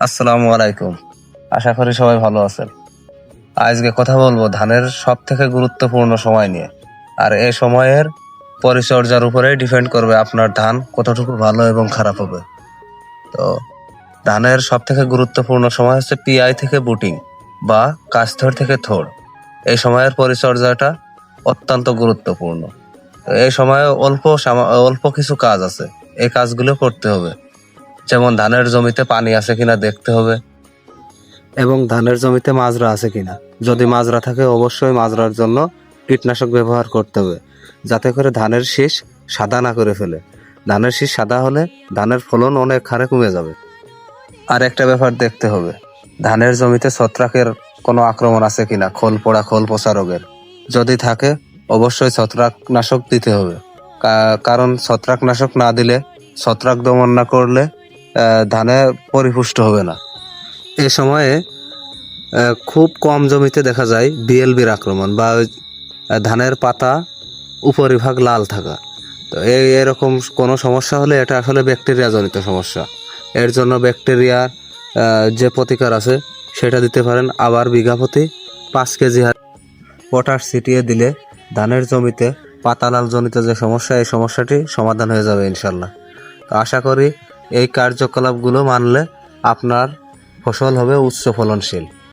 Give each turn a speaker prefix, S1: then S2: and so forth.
S1: আসসালামু আলাইকুম। আশা করি সবাই ভালো আছেন। আজকে কথা বলব ধানের সব থেকে গুরুত্বপূর্ণ সময় নিয়ে। আর এই সময়ের পরিচর্যার উপরে ডিপেন্ড করবে আপনার ধান কতটুকু ভালো এবং খারাপ হবে। তো ধানের সব থেকে গুরুত্বপূর্ণ সময় হচ্ছে পিআই থেকে বুটিং বা কাস্থর থেকে থোড়। এই সময়ের পরিচর্যাটা অত্যন্ত গুরুত্বপূর্ণ। এই সময়ে অল্প অল্প কিছু কাজ আছে। এই কাজগুলো করতে হবে। যেমন ধানের জমিতে পানি আছে কিনা দেখতে হবে। এবং ধানের জমিতে মাজরা আছে কিনা। যদি মাজরা থাকে, অবশ্যই মাজরার জন্য কীটনাশক ব্যবহার করতে হবে, যাতে করে ধানের শীষ সাদা না করে ফেলে। ধানের শীষ সাদা হলে ধানের ফলন অনেক হারে কমে যাবে। আর একটা ব্যাপার দেখতে হবে, ধানের জমিতে ছত্রাকের কোনো আক্রমণ আছে কিনা? খোল পোড়া, খোল পচা রোগের। যদি থাকে, অবশ্যই ছত্রাকনাশক দিতে হবে। কারণ ছত্রাকনাশক না দিলে, ছত্রাক দমন না করলে ধানে পরিপুষ্ট হবে না। এ সময়ে খুব কম জমিতে দেখা যায় বিএলবির আক্রমণ বা ধানের পাতা উপরিভাগ লাল থাকা। তো এই এরকম কোনো সমস্যা হলে এটা আসলে ব্যাকটেরিয়া জনিত সমস্যা। এর জন্য ব্যাকটেরিয়ার যে প্রতিকার আছে, সেটা দিতে পারেন। আবার বিঘা প্রতি পাঁচ কেজি হারে পটাশ ছিটিয়ে দিলে ধানের জমিতে পাতা লাল জনিত যে সমস্যা, এই সমস্যাটি সমাধান হয়ে যাবে ইনশাল্লাহ আশা করি এই কার্যকলাপগুলো মানলে আপনার ফসল হবে উচ্চ ফলনশীল